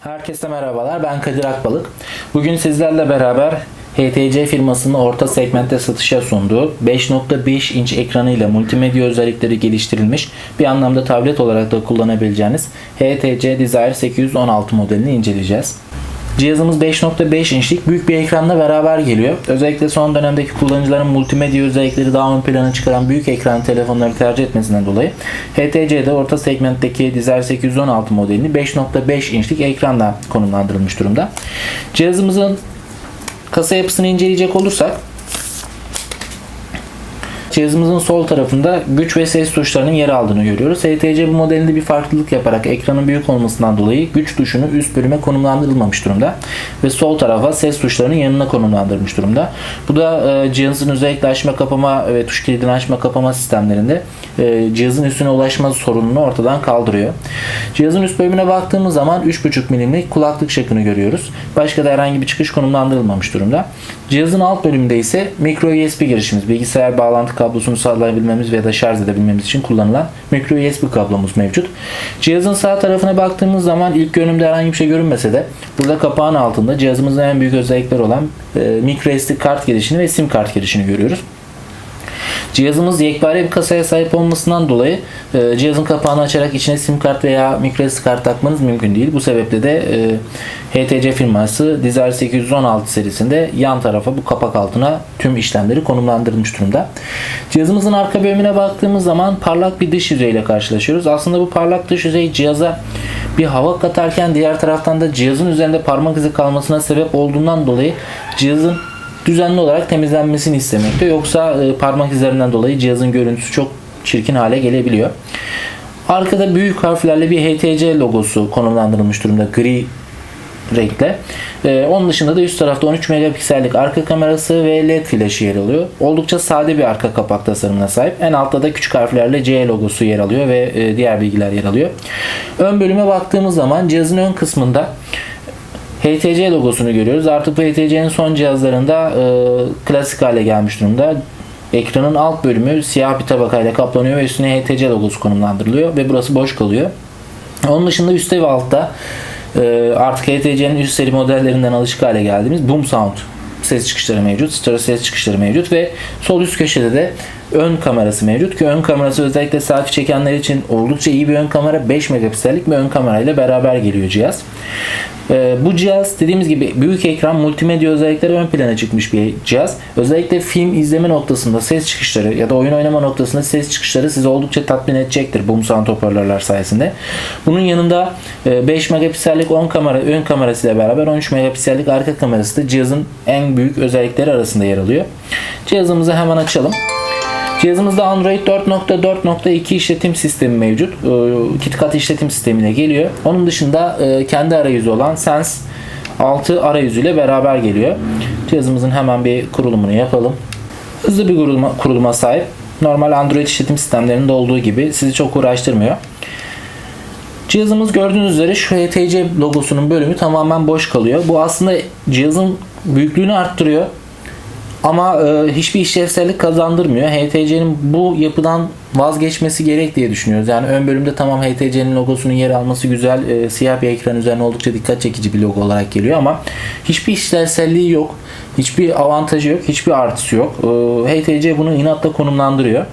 Herkese merhabalar. Ben Kadir Akbalık. Bugün sizlerle beraber HTC firmasının orta segmentte satışa sunduğu 5.5 inç ekranıyla multimedya özellikleri geliştirilmiş bir anlamda tablet olarak da kullanabileceğiniz HTC Desire 816 modelini inceleyeceğiz. Cihazımız 5.5 inçlik büyük bir ekranla beraber geliyor. Özellikle son dönemdeki kullanıcıların multimedya özellikleri daha ön plana çıkaran büyük ekran telefonları tercih etmesinden dolayı HTC'de orta segmentteki Desire 816 modelini 5.5 inçlik ekranla konumlandırılmış durumda. Cihazımızın kasa yapısını inceleyecek olursak Cihazımızın sol tarafında güç ve ses tuşlarının yer aldığını görüyoruz. HTC bu modelinde bir farklılık yaparak ekranın büyük olmasından dolayı güç tuşunu üst bölüme konumlandırılmamış durumda. Ve sol tarafa ses tuşlarının yanına konumlandırmış durumda. Bu da e, cihazın özellikle açma kapama ve tuş kilidini açma kapama sistemlerinde e, cihazın üstüne ulaşma sorununu ortadan kaldırıyor. Cihazın üst bölümüne baktığımız zaman 3.5 milimlik kulaklık şakını görüyoruz. Başka da herhangi bir çıkış konumlandırılmamış durumda. Cihazın alt bölümünde ise micro USB girişimiz, bilgisayar bağlantı kablosunu sağlayabilmemiz veya da şarj edebilmemiz için kullanılan micro USB kablomuz mevcut. Cihazın sağ tarafına baktığımız zaman ilk görünümde herhangi bir şey görünmese de burada kapağın altında cihazımızın en büyük özellikleri olan e, micro SD kart girişini ve sim kart girişini görüyoruz. Cihazımız yekpare bir kasaya sahip olmasından dolayı e, cihazın kapağını açarak içine sim kart veya microSD kart takmanız mümkün değil. Bu sebeple de e, HTC firması Desire 816 serisinde yan tarafa bu kapak altına tüm işlemleri konumlandırılmış durumda. Cihazımızın arka bölümüne baktığımız zaman parlak bir dış yüzeyle karşılaşıyoruz. Aslında bu parlak dış yüzey cihaza bir hava katarken diğer taraftan da cihazın üzerinde parmak izi kalmasına sebep olduğundan dolayı cihazın düzenli olarak temizlenmesini istemekte. Yoksa e, parmak izlerinden dolayı cihazın görüntüsü çok çirkin hale gelebiliyor. Arkada büyük harflerle bir HTC logosu konumlandırılmış durumda gri renkle. Ee, onun dışında da üst tarafta 13 megapiksellik arka kamerası ve led flaşı yer alıyor. Oldukça sade bir arka kapak tasarımına sahip. En altta da küçük harflerle C logosu yer alıyor ve e, diğer bilgiler yer alıyor. Ön bölüme baktığımız zaman cihazın ön kısmında HTC logosunu görüyoruz. Artık bu HTC'nin son cihazlarında e, klasik hale gelmiş durumda. Ekranın alt bölümü siyah bir tabakayla kaplanıyor ve üstüne HTC logosu konumlandırılıyor ve burası boş kalıyor. Onun dışında üstte ve altta e, artık HTC'nin üst seri modellerinden alışık hale geldiğimiz Boom Sound ses çıkışları mevcut. Stereo ses çıkışları mevcut ve sol üst köşede de ön kamerası mevcut ki ön kamerası özellikle selfie çekenler için oldukça iyi bir ön kamera 5 megapiksellik bir ön kamerayla beraber geliyor cihaz. Ee, bu cihaz dediğimiz gibi büyük ekran multimedya özellikleri ön plana çıkmış bir cihaz. Özellikle film izleme noktasında ses çıkışları ya da oyun oynama noktasında ses çıkışları sizi oldukça tatmin edecektir boom sound hoparlörler sayesinde. Bunun yanında e, 5 megapiksellik ön kamera ön kamerasıyla beraber 13 megapiksellik arka kamerası da cihazın en büyük özellikleri arasında yer alıyor. Cihazımızı hemen açalım. Cihazımızda Android 4.4.2 işletim sistemi mevcut. Ee, KitKat işletim sistemiyle geliyor. Onun dışında e, kendi arayüzü olan Sense 6 arayüzüyle beraber geliyor. Cihazımızın hemen bir kurulumunu yapalım. Hızlı bir kuruluma, kuruluma sahip. Normal Android işletim sistemlerinde olduğu gibi sizi çok uğraştırmıyor. Cihazımız gördüğünüz üzere şu HTC logosunun bölümü tamamen boş kalıyor. Bu aslında cihazın büyüklüğünü arttırıyor. Ama e, hiçbir işlevsellik kazandırmıyor. HTC'nin bu yapıdan vazgeçmesi gerek diye düşünüyoruz. Yani ön bölümde tamam HTC'nin logosunun yer alması güzel. E, siyah bir ekran üzerine oldukça dikkat çekici bir logo olarak geliyor ama hiçbir işlevselliği yok. Hiçbir avantajı yok. Hiçbir artısı yok. E, HTC bunu inatla konumlandırıyor.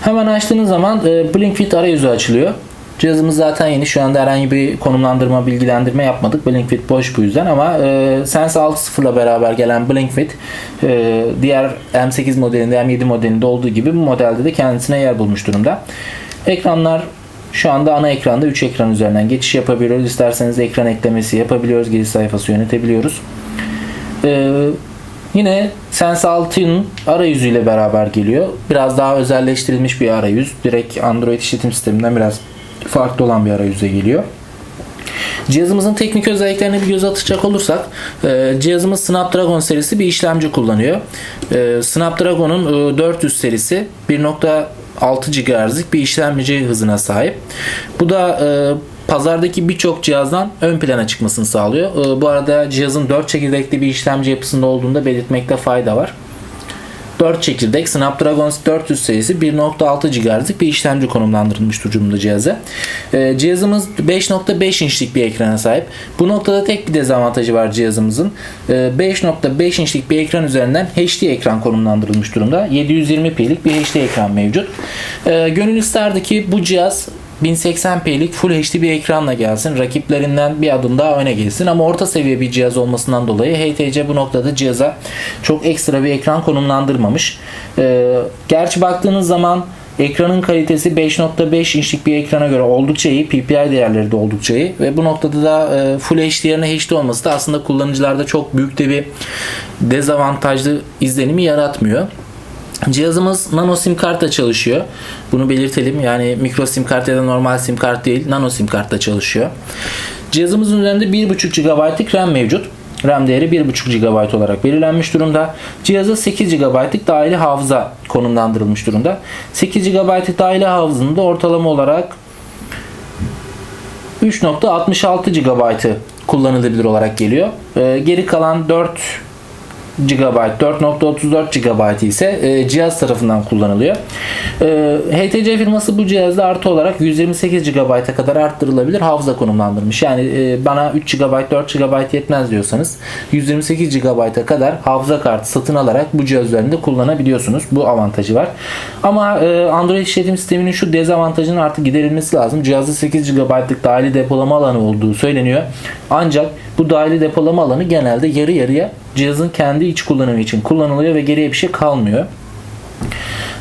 Hemen açtığınız zaman e, BlinkFit arayüzü açılıyor. Cihazımız zaten yeni. Şu anda herhangi bir konumlandırma, bilgilendirme yapmadık. BlinkFit boş bu yüzden ama e, Sense 6.0 ile beraber gelen BlinkFit e, diğer M8 modelinde, M7 modelinde olduğu gibi bu modelde de kendisine yer bulmuş durumda. Ekranlar şu anda ana ekranda 3 ekran üzerinden geçiş yapabiliyoruz. İsterseniz ekran eklemesi yapabiliyoruz. Giriş sayfası yönetebiliyoruz. Ee, yine Sense 6'nın arayüzüyle beraber geliyor. Biraz daha özelleştirilmiş bir arayüz. Direkt Android işletim sisteminden biraz farklı olan bir arayüze geliyor. Cihazımızın teknik özelliklerine bir göz atacak olursak e, cihazımız Snapdragon serisi bir işlemci kullanıyor. E, Snapdragon'un e, 400 serisi 1.6 GHz'lik bir işlemci hızına sahip. Bu da e, pazardaki birçok cihazdan ön plana çıkmasını sağlıyor. E, bu arada cihazın 4 çekirdekli bir işlemci yapısında olduğunu da belirtmekte fayda var. 4 çekirdek Snapdragon 400 serisi 1.6 GHz'lik bir işlemci konumlandırılmış durumda cihaza. Ee, cihazımız 5.5 inçlik bir ekrana sahip. Bu noktada tek bir dezavantajı var cihazımızın. Ee, 5.5 inçlik bir ekran üzerinden HD ekran konumlandırılmış durumda. 720p'lik bir HD ekran mevcut. Ee, gönül isterdi ki bu cihaz 1080p'lik Full HD bir ekranla gelsin. Rakiplerinden bir adım daha öne gelsin. Ama orta seviye bir cihaz olmasından dolayı HTC bu noktada cihaza çok ekstra bir ekran konumlandırmamış. Ee, gerçi baktığınız zaman ekranın kalitesi 5.5 inçlik bir ekrana göre oldukça iyi. PPI değerleri de oldukça iyi. Ve bu noktada da e, Full HD yerine HD olması da aslında kullanıcılarda çok büyük de bir dezavantajlı izlenimi yaratmıyor. Cihazımız nano sim kartla çalışıyor. Bunu belirtelim. Yani mikro sim kart ya da normal sim kart değil, nano sim kartla çalışıyor. Cihazımızın üzerinde 1.5 GB'lık RAM mevcut. RAM değeri 1.5 GB olarak belirlenmiş durumda. Cihaza 8 GB'lık dahili hafıza konumlandırılmış durumda. 8 GB'lık dahili hafızanın da ortalama olarak 3.66 GB'ı kullanılabilir olarak geliyor. Ee, geri kalan 4 GB, 4.34 GB ise e, cihaz tarafından kullanılıyor. E, HTC firması bu cihazda artı olarak 128 GB'a kadar arttırılabilir hafıza konumlandırmış. Yani e, bana 3 GB, 4 GB yetmez diyorsanız 128 GB'a kadar hafıza kartı satın alarak bu cihaz üzerinde kullanabiliyorsunuz. Bu avantajı var. Ama e, Android işletim sisteminin şu dezavantajının artık giderilmesi lazım. Cihazda 8 GB'lık dahili depolama alanı olduğu söyleniyor. Ancak bu dahili depolama alanı genelde yarı yarıya cihazın kendi iç kullanımı için kullanılıyor ve geriye bir şey kalmıyor.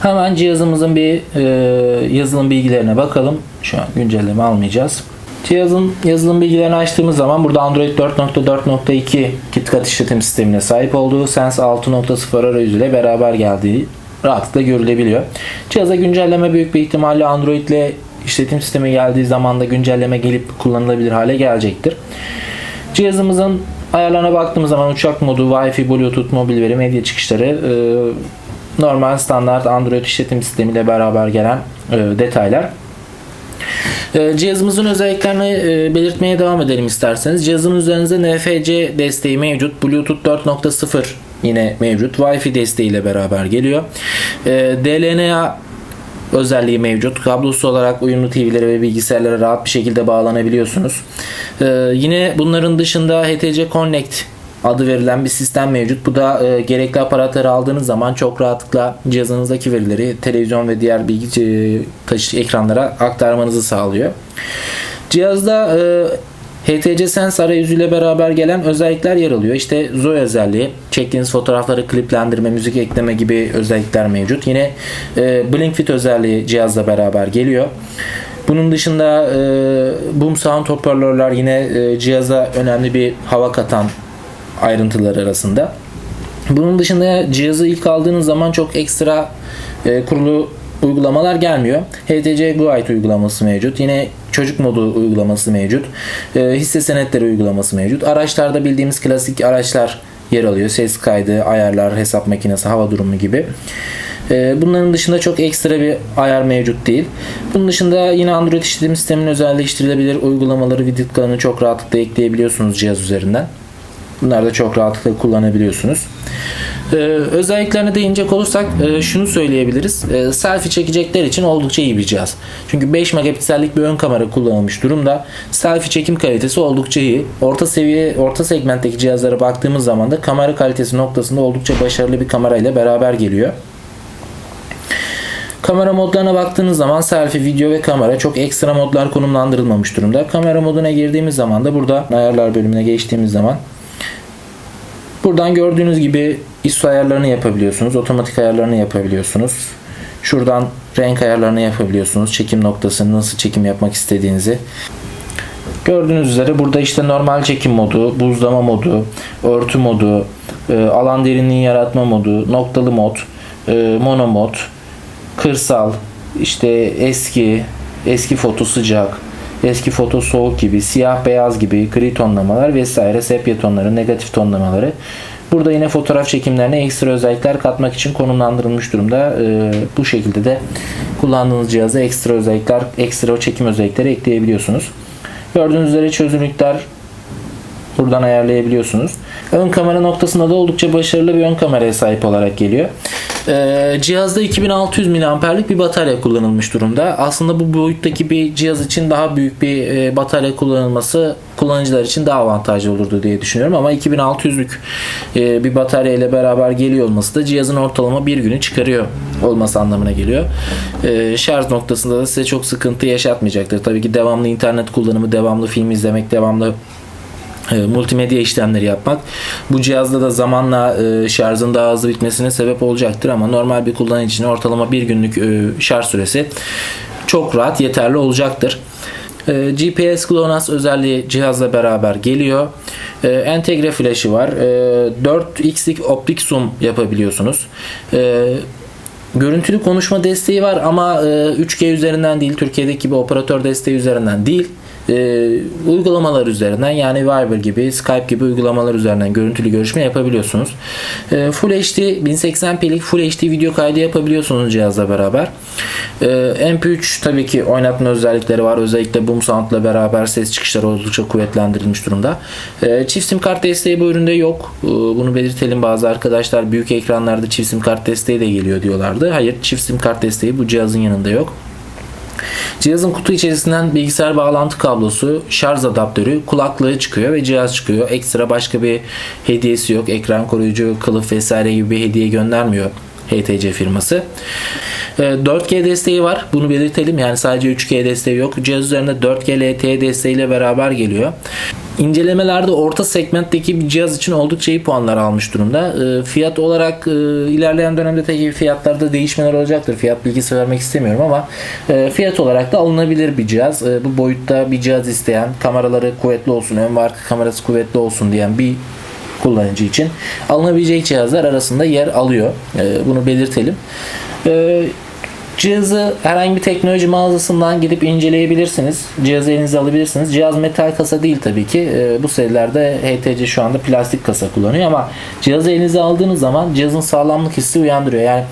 Hemen cihazımızın bir e, yazılım bilgilerine bakalım. Şu an güncelleme almayacağız. Cihazın yazılım bilgilerini açtığımız zaman burada Android 4.4.2 KitKat işletim sistemine sahip olduğu Sense 6.0 arayüzüyle beraber geldiği rahatlıkla görülebiliyor. Cihaza güncelleme büyük bir ihtimalle Android ile işletim sistemi geldiği zaman da güncelleme gelip kullanılabilir hale gelecektir. Cihazımızın ayarlarına baktığımız zaman uçak modu, Wi-Fi, Bluetooth, mobil veri, medya çıkışları e, normal standart Android işletim sistemiyle beraber gelen e, detaylar. E, Cihazımızın özelliklerini e, belirtmeye devam edelim isterseniz. Cihazın üzerinizde NFC desteği mevcut. Bluetooth 4.0 yine mevcut. Wi-Fi desteğiyle beraber geliyor. E, DLNA özelliği mevcut. Kablosuz olarak uyumlu TV'lere ve bilgisayarlara rahat bir şekilde bağlanabiliyorsunuz. Ee, yine bunların dışında HTC Connect adı verilen bir sistem mevcut. Bu da e, gerekli aparatları aldığınız zaman çok rahatlıkla cihazınızdaki verileri televizyon ve diğer bilgi e, taşı ekranlara aktarmanızı sağlıyor. Cihazda e, HTC Sense arayüzüyle beraber gelen özellikler yer alıyor. İşte Zoe özelliği, çektiğiniz fotoğrafları kliplendirme, müzik ekleme gibi özellikler mevcut. Yine e, Blink Fit özelliği cihazla beraber geliyor. Bunun dışında e, boom sound hoparlörler yine e, cihaza önemli bir hava katan ayrıntılar arasında. Bunun dışında cihazı ilk aldığınız zaman çok ekstra e, kurulu uygulamalar gelmiyor. HTC Guide uygulaması mevcut. Yine çocuk modu uygulaması mevcut. E, hisse senetleri uygulaması mevcut. Araçlarda bildiğimiz klasik araçlar yer alıyor. Ses kaydı, ayarlar, hesap makinesi, hava durumu gibi. E, bunların dışında çok ekstra bir ayar mevcut değil. Bunun dışında yine Android işletim sisteminin özelleştirilebilir uygulamaları, widgetlarını çok rahatlıkla ekleyebiliyorsunuz cihaz üzerinden. Bunları da çok rahatlıkla kullanabiliyorsunuz. Ee, özelliklerine değinecek olursak e, şunu söyleyebiliriz. E, selfie çekecekler için oldukça iyi bir cihaz. Çünkü 5 megapiksellik bir ön kamera kullanılmış durumda. Selfie çekim kalitesi oldukça iyi. Orta seviye, orta segmentteki cihazlara baktığımız zaman da kamera kalitesi noktasında oldukça başarılı bir kamerayla beraber geliyor. Kamera modlarına baktığınız zaman selfie, video ve kamera çok ekstra modlar konumlandırılmamış durumda. Kamera moduna girdiğimiz zaman da burada ayarlar bölümüne geçtiğimiz zaman Buradan gördüğünüz gibi ISO ayarlarını yapabiliyorsunuz. Otomatik ayarlarını yapabiliyorsunuz. Şuradan renk ayarlarını yapabiliyorsunuz. Çekim noktasını nasıl çekim yapmak istediğinizi. Gördüğünüz üzere burada işte normal çekim modu, buzlama modu, örtü modu, e, alan derinliği yaratma modu, noktalı mod, e, mono mod, kırsal, işte eski, eski foto sıcak, eski foto soğuk gibi, siyah beyaz gibi gri tonlamalar vesaire sepya tonları, negatif tonlamaları. Burada yine fotoğraf çekimlerine ekstra özellikler katmak için konumlandırılmış durumda. Ee, bu şekilde de kullandığınız cihaza ekstra özellikler, ekstra çekim özellikleri ekleyebiliyorsunuz. Gördüğünüz üzere çözünürlükler buradan ayarlayabiliyorsunuz. Ön kamera noktasında da oldukça başarılı bir ön kameraya sahip olarak geliyor. Ee, cihazda 2600 miliamperlik bir batarya kullanılmış durumda. Aslında bu boyuttaki bir cihaz için daha büyük bir e, batarya kullanılması kullanıcılar için daha avantajlı olurdu diye düşünüyorum. Ama 2600'lük e, bir batarya ile beraber geliyor olması da cihazın ortalama bir günü çıkarıyor olması anlamına geliyor. E, şarj noktasında da size çok sıkıntı yaşatmayacaktır. Tabii ki devamlı internet kullanımı, devamlı film izlemek, devamlı e, multimedya işlemleri yapmak bu cihazda da zamanla e, şarjın daha hızlı bitmesine sebep olacaktır ama normal bir kullanıcı için ortalama bir günlük e, şarj süresi çok rahat yeterli olacaktır. GPS GLONASS özelliği cihazla beraber geliyor. E, entegre flaşı var. E, 4x'lik optik zoom yapabiliyorsunuz. Görüntülü konuşma desteği var ama e, 3G üzerinden değil, Türkiye'deki gibi operatör desteği üzerinden değil, e, uygulamalar üzerinden yani Viber gibi, Skype gibi uygulamalar üzerinden görüntülü görüşme yapabiliyorsunuz. E, Full HD 1080p'lik Full HD video kaydı yapabiliyorsunuz cihazla beraber. E, MP3 tabii ki oynatma özellikleri var. Özellikle Boom Sound'la beraber ses çıkışları oldukça kuvvetlendirilmiş durumda. E, çift sim kart desteği bu üründe yok. E, bunu belirtelim bazı arkadaşlar büyük ekranlarda çift sim kart desteği de geliyor diyorlardı. Hayır çift sim kart desteği bu cihazın yanında yok. Cihazın kutu içerisinden bilgisayar bağlantı kablosu, şarj adaptörü, kulaklığı çıkıyor ve cihaz çıkıyor. Ekstra başka bir hediyesi yok. Ekran koruyucu, kılıf vesaire gibi bir hediye göndermiyor HTC firması. 4G Ee, desteği var. Bunu belirtelim. Yani sadece 3G desteği yok. Cihaz üzerinde 4G LTE desteğiyle beraber geliyor. İncelemelerde orta segmentteki bir cihaz için oldukça iyi puanlar almış durumda. Ee, Fiyat olarak e, ilerleyen dönemde tabii fiyatlarda değişmeler olacaktır. Fiyat bilgisi vermek istemiyorum ama e, fiyat olarak da alınabilir bir cihaz. E, Bu boyutta bir cihaz isteyen, kameraları kuvvetli olsun, ön ve arka kamerası kuvvetli olsun diyen bir kullanıcı için alınabilecek cihazlar arasında yer alıyor. Bunu belirtelim. Ee, Cihazı herhangi bir teknoloji mağazasından gidip inceleyebilirsiniz. Cihazı elinize alabilirsiniz. Cihaz metal kasa değil tabii ki. Ee, Bu serilerde HTC şu anda plastik kasa kullanıyor ama cihazı elinize aldığınız zaman cihazın sağlamlık hissi uyandırıyor. Yani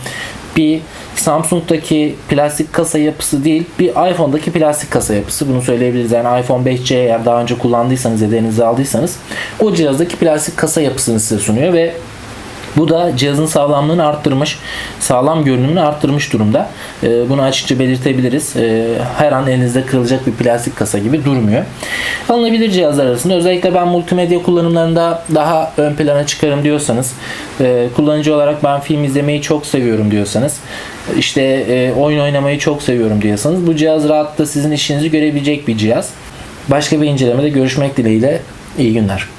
bir Samsung'daki plastik kasa yapısı değil, bir iPhone'daki plastik kasa yapısı. Bunu söyleyebiliriz. Yani iPhone 5C eğer daha önce kullandıysanız ya da aldıysanız o cihazdaki plastik kasa yapısını size sunuyor ve bu da cihazın sağlamlığını arttırmış, sağlam görünümünü arttırmış durumda. Ee, bunu açıkça belirtebiliriz. Ee, her an elinizde kırılacak bir plastik kasa gibi durmuyor. Alınabilir cihazlar arasında özellikle ben multimedya kullanımlarında daha ön plana çıkarım diyorsanız, e, kullanıcı olarak ben film izlemeyi çok seviyorum diyorsanız, işte e, oyun oynamayı çok seviyorum diyorsanız bu cihaz rahatlıkla sizin işinizi görebilecek bir cihaz. Başka bir incelemede görüşmek dileğiyle iyi günler.